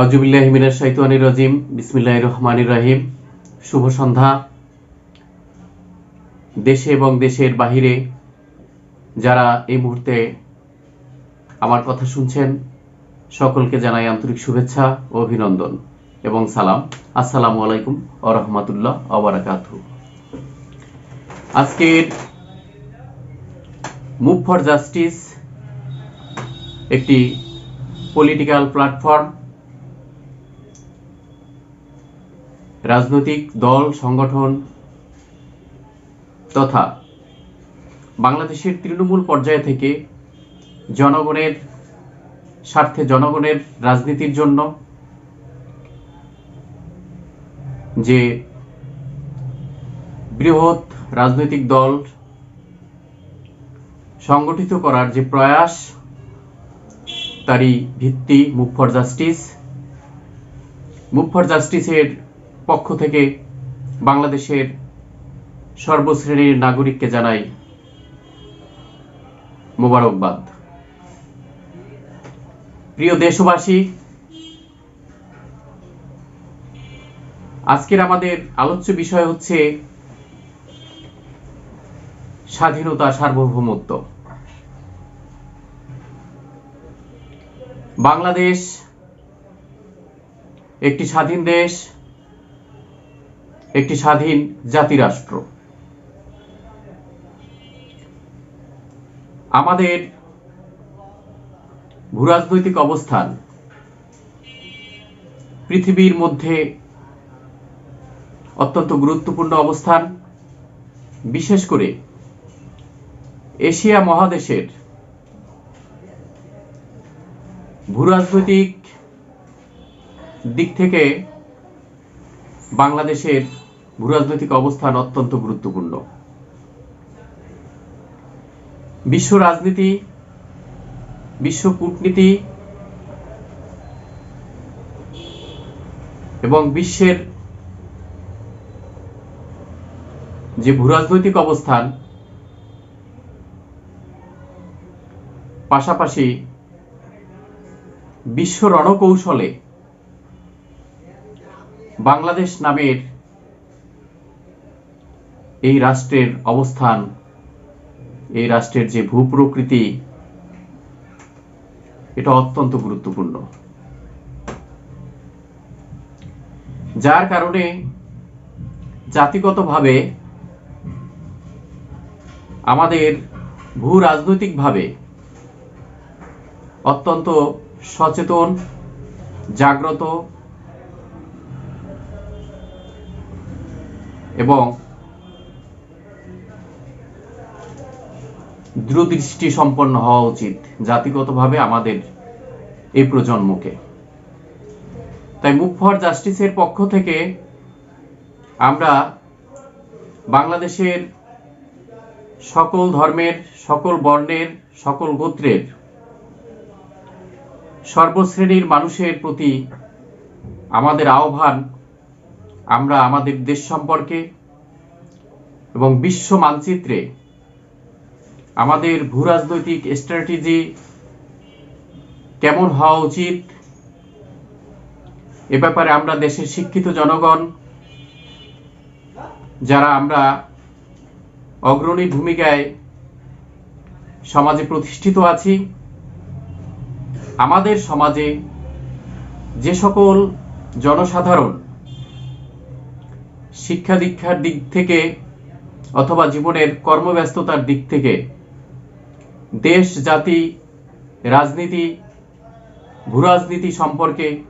আউজুবিল্লাহ রাজিম, বিসমিল্লাহির রহমানির রহিম। শুভ সন্ধ্যা। দেশে এবং দেশের বাহিরে যারা এই মুহূর্তে আমার কথা শুনছেন, সকলকে জানাই আন্তরিক শুভেচ্ছা ও অভিনন্দন এবং সালাম। আসসালামু আলাইকুম ও রহমতুল্লাহ আজকের মুভ ফর জাস্টিস একটি পলিটিক্যাল প্ল্যাটফর্ম রাজনৈতিক দল, সংগঠন তথা বাংলাদেশের তৃণমূল পর্যায় থেকে জনগণের স্বার্থে জনগণের রাজনীতির জন্য যে বৃহৎ রাজনৈতিক দল সংগঠিত করার যে প্রয়াস, তারই ভিত্তি move for justice. Move for জাস্টিসের পক্ষ থেকে বাংলাদেশের সর্বশ্রেণীর নাগরিককে জানাই মোবারকবাদ। প্রিয় দেশবাসী, আজকের আমাদের আলোচ্য বিষয় হচ্ছে স্বাধীনতা সার্বভৌমত্ব। বাংলাদেশ একটি স্বাধীন দেশ একটি স্বাধীন জাতিরাষ্ট্র। আমাদের ভূরাজনৈতিক অবস্থান পৃথিবীর মধ্যে অত্যন্ত গুরুত্বপূর্ণ অবস্থান। বিশেষ করে এশিয়া মহাদেশের ভূরাজনৈতিক দিক থেকে বাংলাদেশের ভূরাজনৈতিক অবস্থান অত্যন্ত গুরুত্বপূর্ণ। বিশ্ব রাজনীতি, বিশ্ব কূটনীতি এবং বিশ্বের যে ভূরাজনৈতিক অবস্থান, পাশাপাশি বিশ্ব রণকৌশলে বাংলাদেশ নামের এই রাষ্ট্রের অবস্থান, এই রাষ্ট্রের যে ভূপ্রকৃতি, এটা অত্যন্ত গুরুত্বপূর্ণ। যার কারণে জাতিগতভাবে আমাদের ভূ রাজনৈতিকভাবে অত্যন্ত সচেতন, জাগ্রত এবং দূরদৃষ্টি সম্পন্ন হওয়া উচিত জাতিগতভাবে আমাদের এই প্রজন্মকে। তাই মুভ ফর জাস্টিসের পক্ষ থেকে আমরা বাংলাদেশের সকল ধর্মের, সকল বর্ণের, সকল গোত্রের সর্বশ্রেণীর মানুষের প্রতি আমাদের আহ্বান, আমরা আমাদের দেশ সম্পর্কে এবং বিশ্ব মানচিত্রে আমাদের ভূরাজনৈতিক স্ট্র্যাটেজি কেমন হওয়া উচিত? এ ব্যাপারে আমরা দেশের শিক্ষিত জনগণ, যারা আমরা অগ্রণী ভূমিকায় সমাজে প্রতিষ্ঠিত আছি, আমাদের সমাজে যে সকল জনসাধারণ শিক্ষা দীক্ষার দিক থেকে অথবা জীবনের কর্মব্যস্ততার দিক থেকে দেশ, জাতি, রাজনীতি, ভূরাজনীতি সম্পর্কে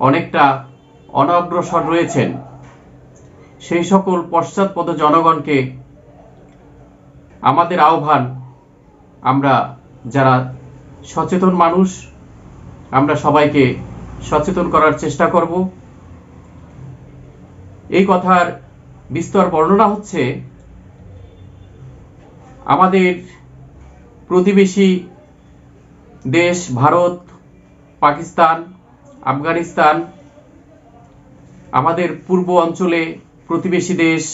অনেকটা অনগ্রসর রয়েছেন। সেই সকল পশ্চাৎপদ জনগণকে আমাদের আহ্বান, আমরা যারা সচেতন মানুষ, আমরা সবাইকে সচেতন করার চেষ্টা করব। এই কথার বিস্তর বর্ণনা হচ্ছে, আমাদের প্রতিবেশী দেশ ভারত, পাকিস্তান, আফগানিস্তান, আমাদের পূর্ব অঞ্চলে প্রতিবেশী দেশ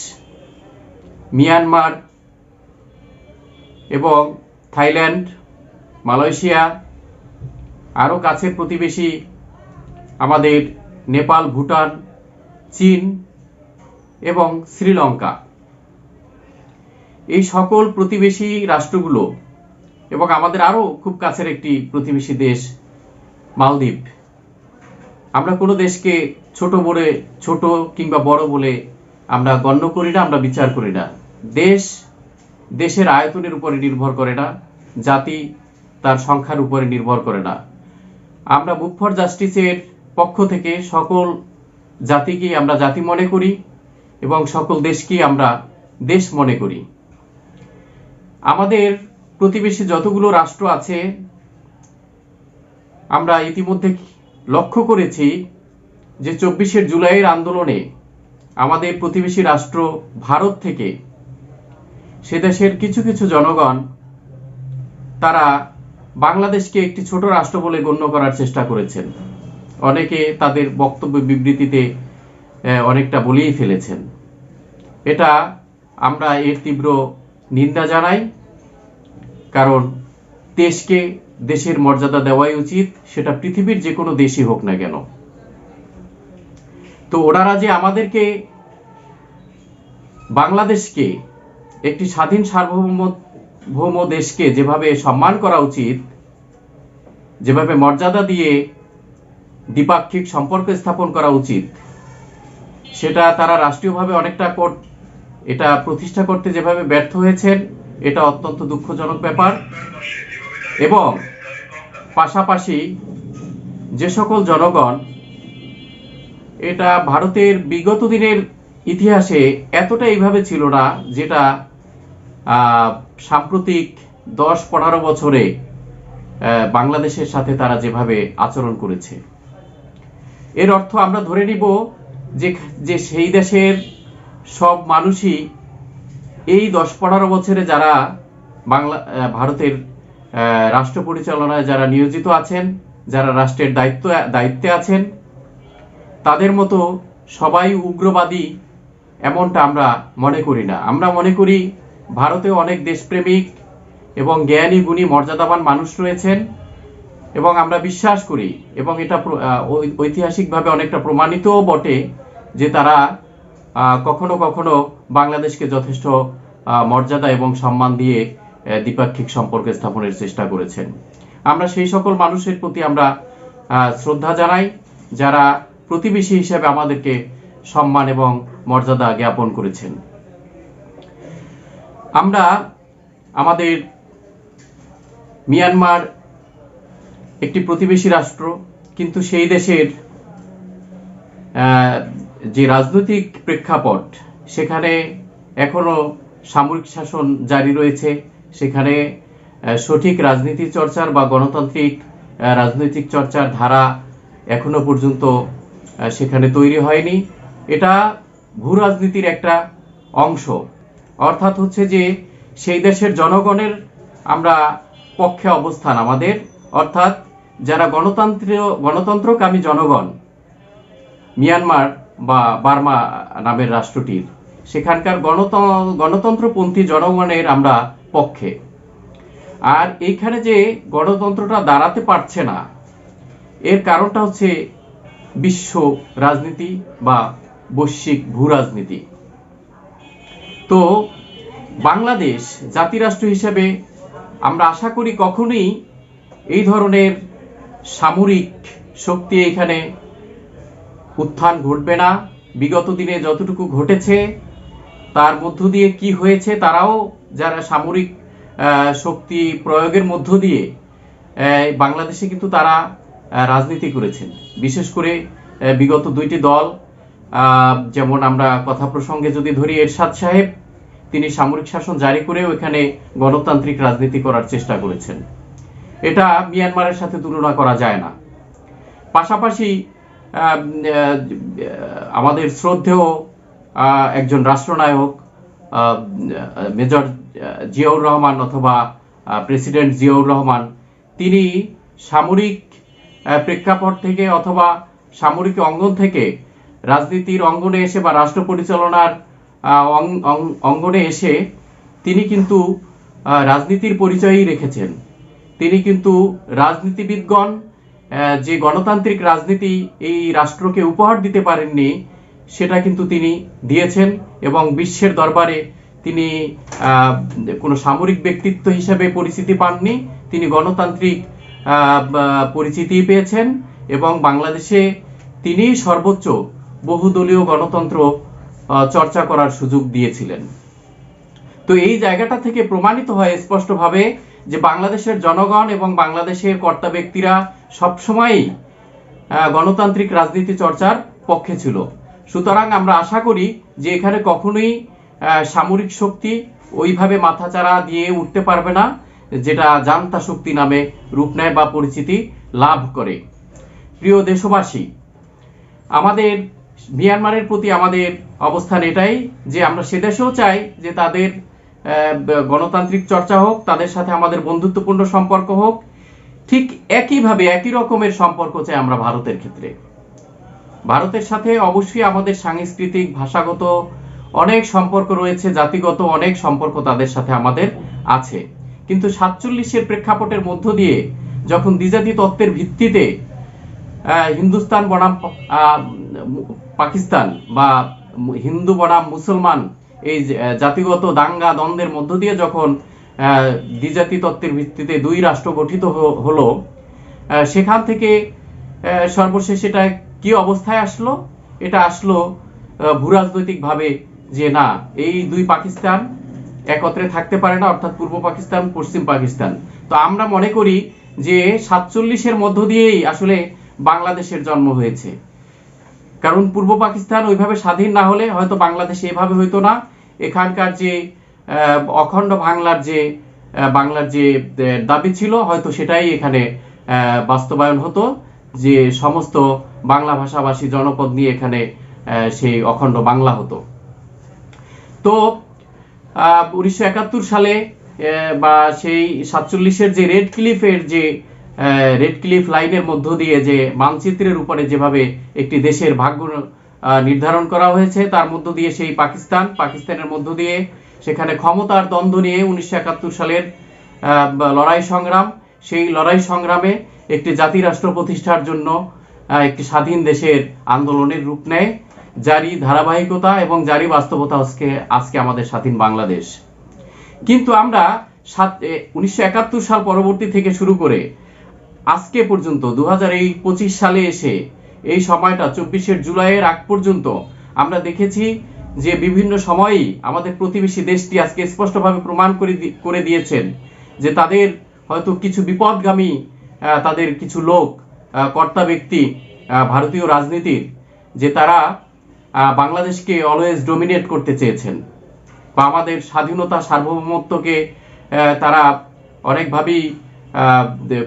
মিয়ানমার এবং থাইল্যান্ড, মালয়েশিয়া, আরও কাছের প্রতিবেশী আমাদের নেপাল, ভুটান, চীন এবং শ্রীলঙ্কা। এই সকল প্রতিবেশী রাষ্ট্রগুলো এবং আমাদের আরও খুব কাছের একটি প্রতিবেশী দেশ, মালদ্বীপ। আমরা কোনো দেশকে ছোট বলে, ছোট কিংবা বড় বলে আমরা গণ্য করি না, আমরা বিচার করি না। দেশ দেশের আয়তনের উপরে নির্ভর করে না, জাতি তার সংখ্যার উপরে নির্ভর করে না। আমরা বুক ফর জাস্টিসের পক্ষ থেকে সকল জাতিকে আমরা জাতি মনে করি এবং সকল দেশকে আমরা দেশ মনে করি। আমাদের প্রতিবেশী যতগুলো রাষ্ট্র আছে, আমরা ইতিমধ্যে লক্ষ্য করেছি যে চব্বিশের জুলাইয়ের আন্দোলনে আমাদের প্রতিবেশী রাষ্ট্র ভারত থেকে সে দেশের কিছু কিছু জনগণ, তারা বাংলাদেশকে একটি ছোট রাষ্ট্র বলে গণ্য করার চেষ্টা করেছেন। অনেকে তাদের বক্তব্য বিবৃতিতে অনেকটা বলেই ফেলেছেন। এটা আমরা এর তীব্র নিন্দা জানাই। কারণ দেশকে, দেশের মর্যাদা দেওয়াই উচিত, সেটা পৃথিবীর যে কোনো দেশই হোক না কেন। তো ওনারা যে আমাদেরকে, বাংলাদেশকে, একটি স্বাধীন সার্বভৌম, ভৌম দেশকে যেভাবে সম্মান করা উচিত, যেভাবে মর্যাদা দিয়ে দ্বিপাক্ষিক সম্পর্ক স্থাপন করা উচিত, সেটা তারা রাষ্ট্রীয়ভাবে অনেকটা এটা প্রতিষ্ঠা করতে যেভাবে ব্যর্থ হয়েছেন এটা অত্যন্ত দুঃখজনক ব্যাপার। এবং পাশাপাশি যে সকল জনগণ এটা ভারতের বিগত দিনের ইতিহাসে এতটা এইভাবে ছিল না যেটা সাম্প্রতিক দশ পনেরো বছরে বাংলাদেশের সাথে তারা যেভাবে আচরণ করেছে। এর অর্থ আমরা ধরে নিব যে যে সেই দেশের সব মানুষই এই দশ পনেরো বছরে যারা বাংলা ভারতের রাষ্ট্র পরিচালনায় যারা নিয়োজিত আছেন, যারা রাষ্ট্রের দায়িত্ব, দায়িত্বে আছেন, তাদের মতো সবাই উগ্রবাদী এমনটা আমরা মনে করি না। আমরা মনে করি ভারতে অনেক দেশপ্রেমিক এবং জ্ঞানী, গুণী, মর্যাদাবান মানুষ রয়েছেন এবং আমরা বিশ্বাস করি এবং এটা ঐতিহাসিকভাবে অনেকটা প্রমাণিতও বটে যে তারা কখনো কখনো বাংলাদেশকে যথেষ্ট মর্যাদা এবং সম্মান দিয়ে দ্বিপাক্ষিক সম্পর্ক স্থাপনের চেষ্টা করেছেন। আমরা সেই সকল মানুষের প্রতি আমরা শ্রদ্ধা জানাই, যারা প্রতিবেশী হিসেবে আমাদেরকে সম্মান এবং মর্যাদা জ্ঞাপন করেছেন। আমরা আমাদের মিয়ানমার একটি প্রতিবেশী রাষ্ট্র, কিন্তু সেই দেশের যে রাজনৈতিক প্রেক্ষাপট, সেখানে এখনও সামরিক শাসন জারি রয়েছে, সেখানে সঠিক রাজনীতি চর্চার বা গণতান্ত্রিক রাজনৈতিক চর্চার ধারা এখনও পর্যন্ত সেখানে তৈরি হয়নি। এটা ভূ রাজনীতির একটা অংশ। অর্থাৎ হচ্ছে যে, সেই দেশের জনগণের আমরা পক্ষে অবস্থান আমাদের। অর্থাৎ যারা গণতন্ত্র গণতন্ত্রকামী জনগণ, মিয়ানমার বা বার্মা নামের রাষ্ট্রটির। সেখানকার গণত- গণতন্ত্রপন্থী জনগণের আমরা পক্ষে। আর এইখানে যে গণতন্ত্রটা দাঁড়াতে পারছে না, এর কারণটা হচ্ছে বিশ্ব রাজনীতি বা বৈশ্বিক ভূ রাজনীতি তো বাংলাদেশ জাতিরাষ্ট্র হিসেবে আমরা আশা করি কখনোই এই ধরনের সামরিক শক্তি এখানে উত্থান ঘটবে না। বিগত দিনে যতটুকু ঘটেছে, তার মধ্য দিয়ে কি হয়েছে তারাও যারা সামরিক শক্তি প্রয়োগের মধ্য দিয়ে বাংলাদেশে কিন্তু তারা রাজনীতি করেছেন। বিশেষ করে বিগত দুইটি দল যেমন আমরা কথা প্রসঙ্গে যদি ধরি, এরশাদ সাহেব, তিনি সামরিক শাসন জারি করেও এখানে গণতান্ত্রিক রাজনীতি করার চেষ্টা করেছেন। এটা মিয়ানমারের সাথে তুলনা করা যায় না। পাশাপাশি আমাদের শ্রদ্ধেয় একজন রাষ্ট্রনায়ক মেজর জিয়াউর রহমান অথবা প্রেসিডেন্ট জিয়াউর রহমান, তিনি সামরিক প্রেক্ষাপট থেকে অথবা সামরিক অঙ্গন থেকে রাজনীতির অঙ্গনে এসে বা রাষ্ট্র পরিচালনার অঙ্গনে এসে তিনি কিন্তু রাজনীতির পরিচয়ই রেখেছেন। তিনি কিন্তু রাজনীতিবিদগণ যে গণতান্ত্রিক রাজনীতি এই রাষ্ট্রকে উপহার দিতে পারেননি, সেটা কিন্তু তিনি দিয়েছেন এবং বিশ্বের দরবারে তিনি কোনো সামরিক ব্যক্তিত্ব হিসেবে পরিচিতি পাননি। তিনি গণতান্ত্রিক পরিচিতি পেয়েছেন এবং বাংলাদেশে তিনি সর্বোচ্চ বহুদলীয় গণতন্ত্র চর্চা করার সুযোগ দিয়েছিলেন। তো এই জায়গাটা থেকে প্রমাণিত হয় স্পষ্টভাবে যে বাংলাদেশের জনগণ এবং বাংলাদেশের কর্তা ব্যক্তিরা সবসময়ই গণতান্ত্রিক রাজনীতি চর্চার পক্ষে ছিল। সুতরাং আমরা আশা করি যে এখানে কখনোই সামরিক শক্তি ওইভাবে মাথাচাড়া দিয়ে উঠতে পারবে না, যেটা জান্তা শক্তি নামে রূপ নেয় বা পরিচিতি লাভ করে। প্রিয় দেশবাসী, আমাদের, মিয়ানমারের প্রতি আমাদের অবস্থান এটাই যে আমরা সে দেশেও চাই যে তাদের গণতান্ত্রিক চর্চা হোক, তাদের সাথে আমাদের বন্ধুত্বপূর্ণ সম্পর্ক হোক ঠিক একইভাবে একই রকমের সম্পর্ক চাই আমরা ভারতের ক্ষেত্রে। ভারতের সাথে অবশ্যই আমাদের সাংস্কৃতিক, ভাষাগত অনেক সম্পর্ক রয়েছে, জাতিগত অনেক সম্পর্ক তাদের সাথে আমাদের আছে। কিন্তু সাতচল্লিশের প্রেক্ষাপটের মধ্য দিয়ে যখন দ্বিজাতি তত্ত্বের ভিত্তিতে হিন্দুস্তান বনাম পাকিস্তান বা হিন্দু বনাম মুসলমান এই জাতিগত দাঙ্গা দ্বন্দ্বের মধ্য দিয়ে যখন দ্বিজাতি তত্ত্বের ভিত্তিতে দুই রাষ্ট্র গঠিত হলো। সেখান থেকে সর্বশেষ এটা কি অবস্থায় আসলো? এটা আসলো ভূরাজনৈতিকভাবে যে না, এই দুই পাকিস্তান একত্রে থাকতে পারে না, অর্থাৎ পূর্ব পাকিস্তান, পশ্চিম পাকিস্তান। তো আমরা মনে করি যে সাতচল্লিশের মধ্য দিয়েই আসলে বাংলাদেশের জন্ম হয়েছে। কারণ পূর্ব পাকিস্তান ওইভাবে স্বাধীন না হলে হয়তো বাংলাদেশ এভাবে হইতো না। এখানকার যে অখণ্ড বাংলার যে বাংলার যে দাবি ছিল, হয়তো সেটাই এখানে বাস্তবায়ন হতো যে সমস্ত বাংলা ভাষাভাষী জনপদ নিয়ে এখানে সেই অখণ্ড বাংলা হতো। তো উনিশশো একাত্তর সালে বা সেই সাতচল্লিশের যে রেড ক্লিফের যে রেড ক্লিফ লাইনের মধ্য দিয়ে যে মানচিত্রের উপরে যেভাবে একটি দেশের ভাগ্য নির্ধারণ করা হয়েছে, তার মধ্য দিয়ে সেই পাকিস্তান, পাকিস্তানের মধ্য দিয়ে সেখানে ক্ষমতার দ্বন্দ্ব নিয়ে উনিশশো একাত্তর সালের লড়াই সংগ্রাম। সেই লড়াই সংগ্রামে একটি জাতি রাষ্ট্র প্রতিষ্ঠার জন্য একটি স্বাধীন দেশের আন্দোলনের রূপ নেয়। জারি ধারাবাহিকতা এবং জারি বাস্তবতা আজকে আজকে আমাদের স্বাধীন বাংলাদেশ। কিন্তু আমরা উনিশশো সাল পরবর্তী থেকে শুরু করে আজকে পর্যন্ত দু পঁচিশ সালে এসে এই সময়টা, চব্বিশের জুলাইয়ের আগ পর্যন্ত আমরা দেখেছি যে বিভিন্ন সময়ই আমাদের প্রতিবেশী দেশটি আজকে স্পষ্টভাবে প্রমাণ করে করে দিয়েছেন যে তাদের হয়তো কিছু বিপদগামী তাদের কিছু লোক কর্তা ব্যক্তি ভারতীয় রাজনীতির, যে তারা বাংলাদেশকে অলওয়েজ ডোমিনেট করতে চেয়েছেন বা আমাদের স্বাধীনতা সার্বভৌমত্বকে তারা অনেকভাবেই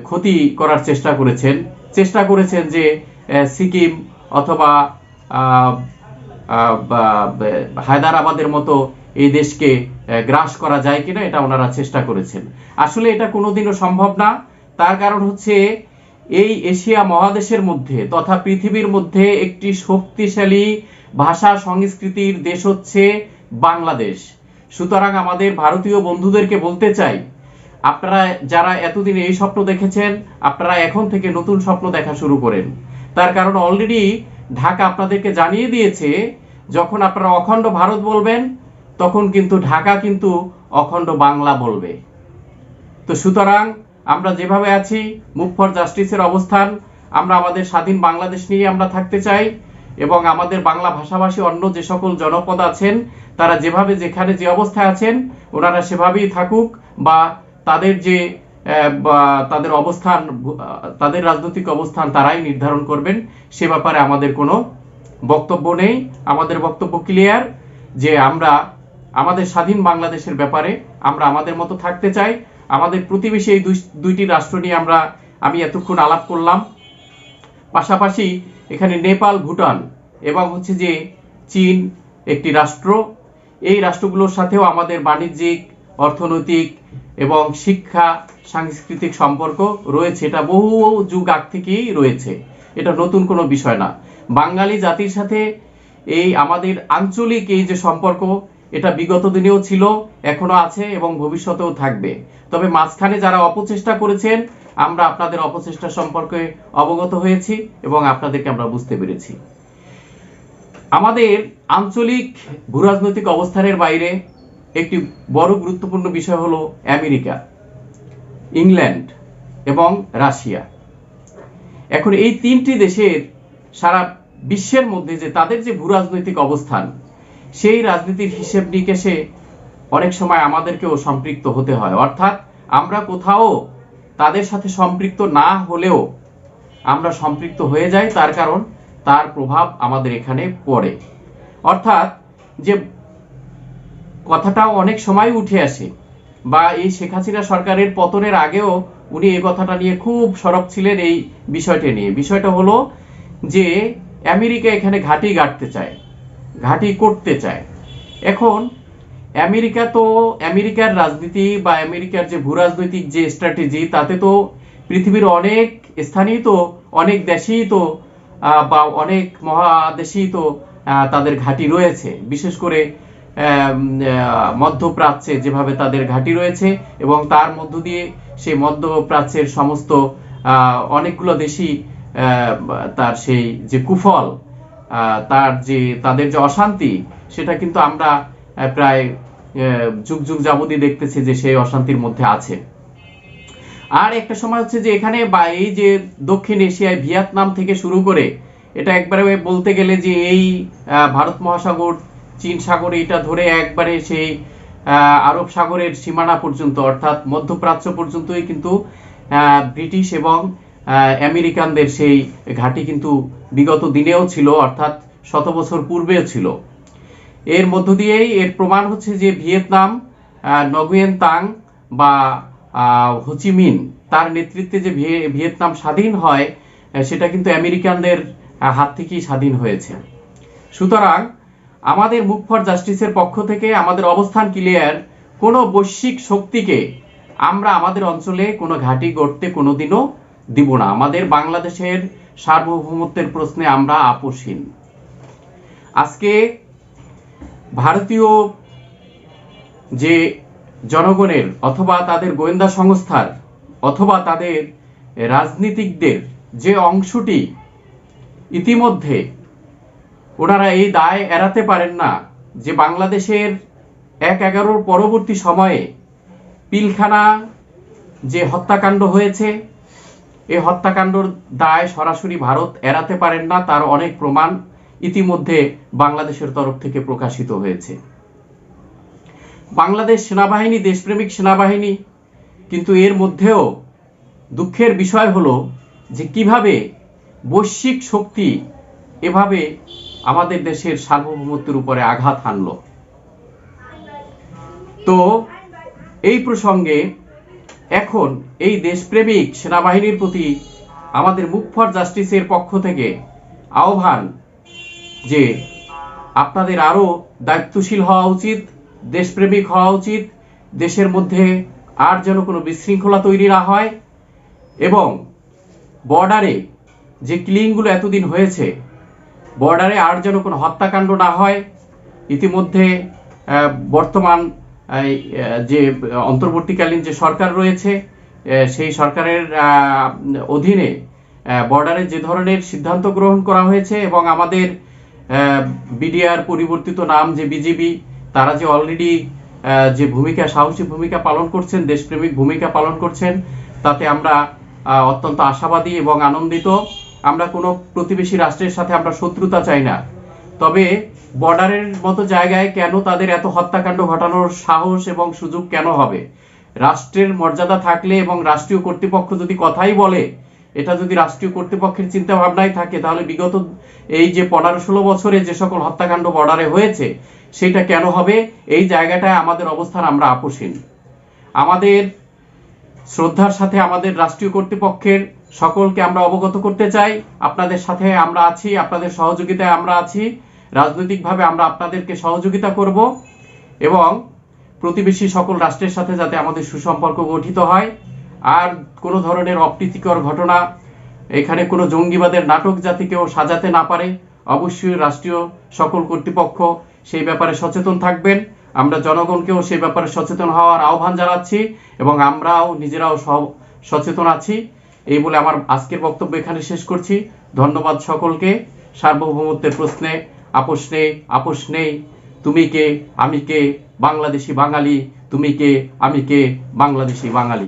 ক্ষতি করার চেষ্টা করেছেন। চেষ্টা করেছেন যে সিকিম অথবা হায়দ্রাবাদের মতো এই দেশকে গ্রাস করা যায় কিনা এটা ওনারা চেষ্টা করেছেন। আসলে এটা কোনোদিনও সম্ভব না। তার কারণ হচ্ছে এই এশিয়া মহাদেশের মধ্যে তথা পৃথিবীর মধ্যে একটি শক্তিশালী ভাষা সংস্কৃতির দেশ হচ্ছে বাংলাদেশ। সুতরাং আমাদের ভারতীয় বন্ধুদেরকে বলতে চাই, আপনারা যারা এতদিন এই স্বপ্ন দেখেছেন, আপনারা এখন থেকে নতুন স্বপ্ন দেখা শুরু করেন। তার কারণ অলরেডি ঢাকা আপনাদেরকে জানিয়ে দিয়েছে যখন আপনারা অখণ্ড ভারত বলবেন, তখন কিন্তু ঢাকা কিন্তু অখণ্ড বাংলা বলবে। তো সুতরাং আমরা যেভাবে আছি মুভ ফর জাস্টিসের অবস্থান, আমরা আমাদের স্বাধীন বাংলাদেশ নিয়ে আমরা থাকতে চাই এবং আমাদের বাংলা ভাষাভাষী অন্য যে সকল জনপদ আছেন, তারা যেভাবে যেখানে যে অবস্থায় আছেন, ওনারা সেভাবেই থাকুক বা তাদের যে তাদের অবস্থান তাদের রাজনৈতিক অবস্থান তারাই নির্ধারণ করবেন, সে ব্যাপারে আমাদের কোনো বক্তব্য নেই, আমাদের বক্তব্য ক্লিয়ার যে আমরা আমাদের স্বাধীন বাংলাদেশের ব্যাপারে আমরা আমাদের মতো থাকতে চাই। আমাদের প্রতিবেশী এই দুইটি রাষ্ট্র নিয়ে আমরা, আমি এতক্ষণ আলাপ করলাম। পাশাপাশি এখানে নেপাল, ভুটান এবং হচ্ছে যে চীন একটি রাষ্ট্র। এই রাষ্ট্রগুলোর সাথেও আমাদের বাণিজ্যিক, অর্থনৈতিক এবং শিক্ষা, সাংস্কৃতিক সম্পর্ক রয়েছে। এটা বহু যুগ আগ থেকেই রয়েছে। এটা নতুন কোনো বিষয় না। বাঙালি জাতির সাথে এই আমাদের আঞ্চলিক এই যে সম্পর্ক, এটা বিগত দিনেও ছিল, এখনও আছে এবং ভবিষ্যতেও থাকবে। তবে মাঝখানে যারা অপচেষ্টা করেছেন, আমরা আপনাদের অপচেষ্টা সম্পর্কে অবগত হয়েছি এবং আপনাদেরকে আমরা বুঝতে পেরেছি। আমাদের আঞ্চলিক ভূরাজনৈতিক অবস্থানের বাইরে একটি বড় গুরুত্বপূর্ণ বিষয় হলো আমেরিকা, ইংল্যান্ড এবং রাশিয়া। এখন এই তিনটি দেশের সারা বিশ্বের মধ্যে যে তাদের যে ভূরাজনৈতিক অবস্থান, সেই রাজনীতির হিসেব নিকেশে অনেক সময় আমাদেরকেও সম্পৃক্ত হতে হয়। অর্থাৎ আমরা কোথাও তাদের সাথে সম্পৃক্ত না হলেও আমরা সম্পৃক্ত হয়ে যাই, তার কারণ তার প্রভাব আমাদের এখানে পড়ে। অর্থাৎ যে কথাটাও অনেক সময় উঠে আসে, বা এই শেখ হাসিনা সরকারের পতনের আগেও উনি এই কথাটা নিয়ে খুব সরব ছিলেন এই বিষয়টা নিয়ে। বিষয়টা হলো যে আমেরিকা এখানে ঘাঁটি গাড়তে চায়, ঘাঁটি করতে চায়। এখন আমেরিকা তো আমেরিকার রাজনীতি বা আমেরিকার যে ভূরাজনৈতিক যে স্ট্র্যাটেজি তাতে তো পৃথিবীর অনেক স্থানেই তো, অনেক দেশেই তো বা অনেক মহাদেশেই তো তাদের ঘাঁটি রয়েছে। বিশেষ করে মধ্যপ্রাচ্যে যেভাবে তাদের ঘাঁটি রয়েছে এবং তার মধ্য দিয়ে সেই মধ্যপ্রাচ্যের সমস্ত অনেকগুলো দেশই তার সেই যে কুফল তার যে, তাদের যে অশান্তি, সেটা কিন্তু আমরা প্রায় যুগ যুগ যাবতই দেখতেছি যে সেই অশান্তির মধ্যে আছে। আর একটা সময় হচ্ছে যে এখানে বা এই যে দক্ষিণ এশিয়ায় ভিয়েতনাম থেকে শুরু করে, এটা একবারে বলতে গেলে যে এই ভারত মহাসাগর, চীন সাগর, এটা ধরে একবারে সেই আরব সাগরের সীমানা পর্যন্ত, অর্থাৎ মধ্যপ্রাচ্য পর্যন্তই কিন্তু ব্রিটিশ এবং আমেরিকানদের সেই ঘাঁটি কিন্তু বিগত দিনেও ছিল, অর্থাৎ শত বছর পূর্বেও ছিল। এর মধ্য দিয়েই এর প্রমাণ হচ্ছে যে ভিয়েতনাম নগুয়েন তাং বা হোচিমিন তার নেতৃত্বে যে ভিয়েতনাম স্বাধীন হয় সেটা কিন্তু আমেরিকানদের হাত থেকেই স্বাধীন হয়েছে। সুতরাং আমাদের মুখ ফর জাস্টিসের পক্ষ থেকে আমাদের অবস্থান ক্লিয়ার। কোনো বৈশ্বিক শক্তিকে আমরা আমাদের অঞ্চলে কোনো ঘাঁটি গড়তে কোনোদিনও দিব না। আমাদের বাংলাদেশের সার্বভৌমত্বের প্রশ্নে আমরা আপোষহীন। আজকে ভারতীয় যে জনগণের অথবা তাদের গোয়েন্দা সংস্থার অথবা তাদের রাজনীতিকদের যে অংশটি ইতিমধ্যে ওনারা এই দায় এড়াতে পারেন না যে বাংলাদেশের এক এগারোর পরবর্তী সময়ে পিলখানা যে হত্যাকাণ্ড হয়েছে এই হত্যাকাণ্ডর দায় সরাসরি ভারত এড়াতে পারেন না, তার অনেক প্রমাণ ইতিমধ্যে বাংলাদেশের তরফ থেকে প্রকাশিত হয়েছে। বাংলাদেশ সেনাবাহিনী, দেশপ্রেমিক সেনাবাহিনী, কিন্তু এর মধ্যেও দুঃখের বিষয় হলো যে কীভাবে বৈশ্বিক শক্তি এভাবে আমাদের দেশের সার্বভৌমত্বের উপরে আঘাত হানল। তো এই প্রসঙ্গে এখন এই দেশপ্রেমিক সেনাবাহিনীর প্রতি আমাদের মুখ ফর জাস্টিসের পক্ষ থেকে আহ্বান যে আপনাদের আরও দায়িত্বশীল হওয়া উচিত, দেশপ্রেমিক হওয়া উচিত, দেশের মধ্যে আর যেন কোনো বিশৃঙ্খলা তৈরি না হয় এবং বর্ডারে যে ক্লিংগুলো এতদিন হয়েছে, বর্ডারে আর যেন কোনো হত্যাকাণ্ড না হয়। ইতিমধ্যে বর্তমান যে অন্তর্বর্তীকালীন যে সরকার রয়েছে সেই সরকারের অধীনে বর্ডারে যে ধরনের সিদ্ধান্ত গ্রহণ করা হয়েছে এবং আমাদের বিডিআর পরিবর্তিত নাম যে বিজিবি তারা যে অলরেডি যে ভূমিকা, সাহসী ভূমিকা পালন করছেন, দেশপ্রেমিক ভূমিকা পালন করছেন, তাতে আমরা অত্যন্ত আশাবাদী এবং আনন্দিত। আমরা কোনো প্রতিবেশী রাষ্ট্রের সাথে আমরা শত্রুতা চাই না। তবে বর্ডারের মতো জায়গায় কেন তাদের এত হত্যাকাণ্ড ঘটানোর সাহস এবং সুযোগ কেন হবে? রাষ্ট্রের মর্যাদা থাকলে এবং রাষ্ট্রীয় কর্তৃপক্ষ যদি কথাই বলে, এটা যদি রাষ্ট্রীয় কর্তৃপক্ষের চিন্তা ভাবনাই থাকে, তাহলে বিগত এই যে পনেরো ষোলো বছরে যে সকল হত্যাকাণ্ড বর্ডারে হয়েছে, সেটা কেন হবে? এই জায়গাটায় আমাদের অবস্থান আমরা আপোষহীন। আমাদের শ্রদ্ধার সাথে আমাদের রাষ্ট্রীয় কর্তৃপক্ষের সকলকে আমরা অবগত করতে চাই। আপনাদের সাথে আমরা আছি, আপনাদের সহযোগিতায় আমরা আছি। রাজনৈতিকভাবে আমরা আপনাদেরকে সহযোগিতা করব এবং প্রতিবেশী সকল রাষ্ট্রের সাথে যাতে আমাদের সুসম্পর্ক গঠিত হয়। আর কোনো ধরনের অপ্রীতিকর ঘটনা, এখানে কোনো জঙ্গিবাদের নাটক যাতে কেউ সাজাতে না পারে, অবশ্যই রাষ্ট্রীয় সকল কর্তৃপক্ষ সেই ব্যাপারে সচেতন থাকবেন। আমরা জনগণকেও সে ব্যাপারে সচেতন হওয়ার আহ্বান জানাচ্ছি এবং আমরাও নিজেরাও সচেতন আছি। এই বলে আমার আজকের বক্তব্য এখানে শেষ করছি। ধন্যবাদ সকলকে। সার্বভৌমত্বের প্রশ্নে আপোষ নেই আপোষ নেই। তুমি কে, আমি কে? বাংলাদেশি বাঙালি। তুমি কে, আমি কে? বাংলাদেশি বাঙালি।